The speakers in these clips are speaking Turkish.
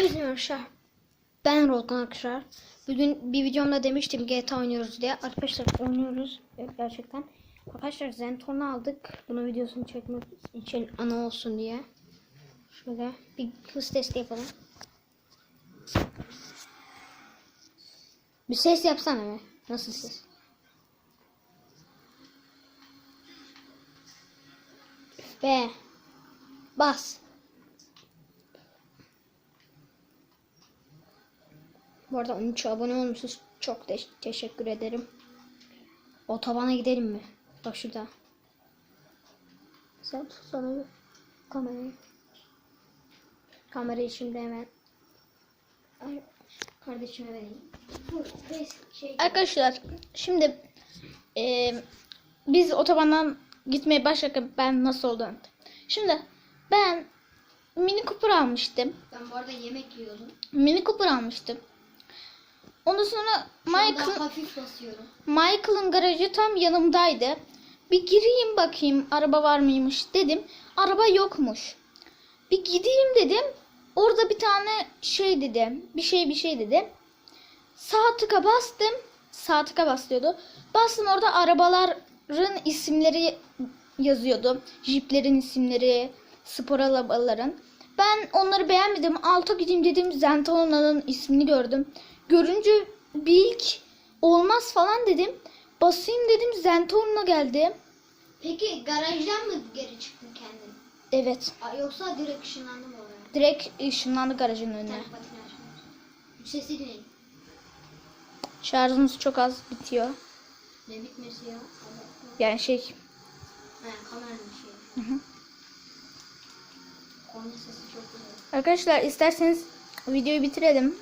Hepinize arkadaşlar. Ben Rolkan arkadaşlar. Bugün bir videomda demiştim GTA oynuyoruz diye. Arkadaşlar oynuyoruz evet, gerçekten. Arkadaşlar Zentorn'u aldık. Bunun videosunu çekmek için ana olsun diye. Şöyle bir hız testi yapalım. Bir ses yapsana be. Nasıl ses? Be. Bas. Bu arada 13 abone olmuşsunuz. Çok te- teşekkür ederim. Otobana gidelim mi? Bak şurada. Sen tutsana kamerayı. Kamerayı şimdi hemen Ay, kardeşime vereyim. Şey Arkadaşlar şimdi eee, biz otobandan gitmeye başlarken ben nasıl oldu. Şimdi ben Mini Cooper almıştım. ben bu arada yemek yiyordum. Mini Cooper almıştım. Ondan sonra Michael, hafif basıyorum. Michael'ın garajı tam yanımdaydı. Bir gireyim bakayım araba var mıymış dedim. Araba yokmuş. Bir gideyim dedim. Orada bir tane şey dedi. Bir şey bir şey dedi. Sağ tıka bastım. Sağ tıka bas diyordu. Bastım orada arabaların isimleri yazıyordu. Jeeplerin isimleri, spor arabaların. Ben onları beğenmedim. Alta gideyim dedim. Zentona'nın ismini gördüm. Görünce bir ilk olmaz falan dedim. Basayım dedim. Zentorna geldi. Peki garajdan mı geri çıktın kendin? Evet. Aa, Yoksa direkt ışınlandın mı oraya? Direkt ışınlandı garajın önüne. tane patin açmış. Sesi dinleyin. Şarjımız çok az bitiyor. Ne bitmesi ya? Yani şey. He kameranın şeyi. Hı hı. Sesi çok güzel. Arkadaşlar isterseniz videoyu bitirelim.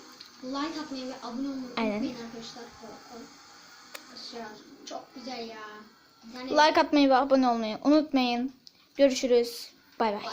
Like atmayı ve abone olmayı Aynen. unutmayın arkadaşlar. Arkadaşlar çok güzel ya. Tane Like atmayı ve abone olmayı unutmayın. Görüşürüz. Bay bay.